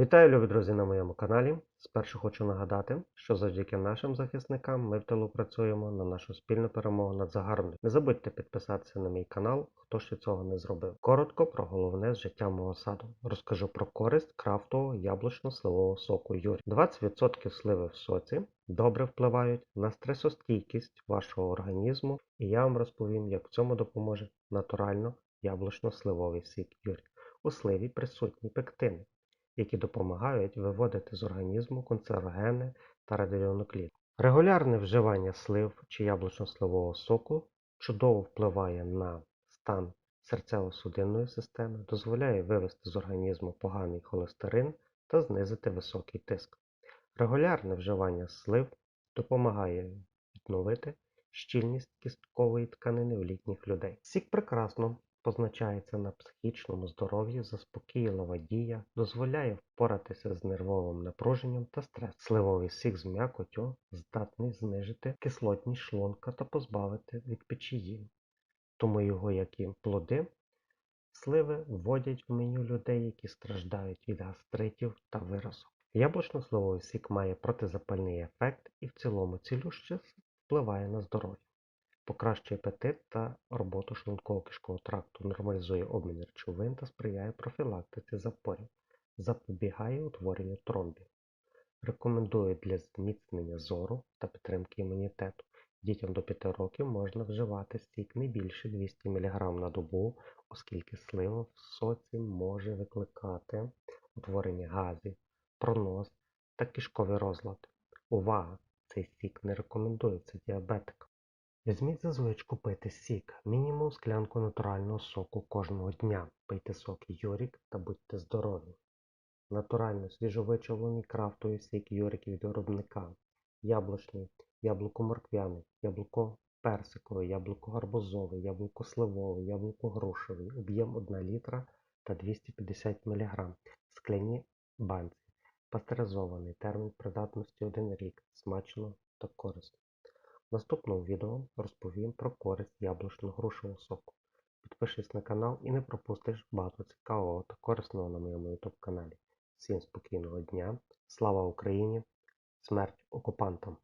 Вітаю, любі друзі, на моєму каналі. Спершу хочу нагадати, що завдяки нашим захисникам ми в тилу працюємо на нашу спільну перемогу над загарбником. Не забудьте підписатися на мій канал, хто ще цього не зробив. Коротко про головне з життя мого саду. Розкажу про користь крафтового яблучно-сливового соку Юрі. 20% сливи в соці добре впливають на стресостійкість вашого організму, і я вам розповім, як в цьому допоможе натурально яблучно-сливовий сік Юрі. У сливі присутні пектини які допомагають виводити з організму канцерогени та радіонукліди. Регулярне вживання слив чи яблучно-сливового соку чудово впливає на стан серцево-судинної системи, дозволяє вивести з організму поганий холестерин та знизити високий тиск. Регулярне вживання слив допомагає відновити щільність кісткової тканини в літніх людей. Сік прекрасно позначається на психічному здоров'ї, заспокійлива дія, дозволяє впоратися з нервовим напруженням та стресом. Сливовий сік з м'якотю здатний знижити кислотність шлунка та позбавити від печії. Тому його, як і плоди, сливи вводять в меню людей, які страждають від гастритів та виразок. Яблучно-сливовий сік має протизапальний ефект і в цілому цілюще впливає на здоров'я покращує апетит та роботу шлунково-кишкового тракту, нормалізує обмін речовин та сприяє профілактиці запорів, запобігає утворенню тромбів. Рекомендую для зміцнення зору та підтримки імунітету. Дітям до 5 років можна вживати стік не більше 200 мг на добу, оскільки слива в соці може викликати утворення газів, пронос та кишковий розлад. Увага! Цей стік не рекомендується діабетикам. Візьміть за звичку пити сік, мінімум склянку натурального соку кожного дня. Пийте сок Юрік та будьте здорові. Натурально свіжовичавлений крафтовий сік Юрік від виробника. Яблучний, яблуко-морквяний, яблуко-персиковий, яблуко-гарбузовий, яблуко-сливовий, яблуко-грушевий, об'єм 1 літра та 250 мг. Скляні банці. Пастеризований термін придатності 1 рік. Смачно та корисно. В наступному відео розповім про користь яблучно-грушевого соку. Підпишись на канал і не пропустиш багато цікавого та корисного на моєму YouTube каналі. Всім спокійного дня, слава Україні, смерть окупантам!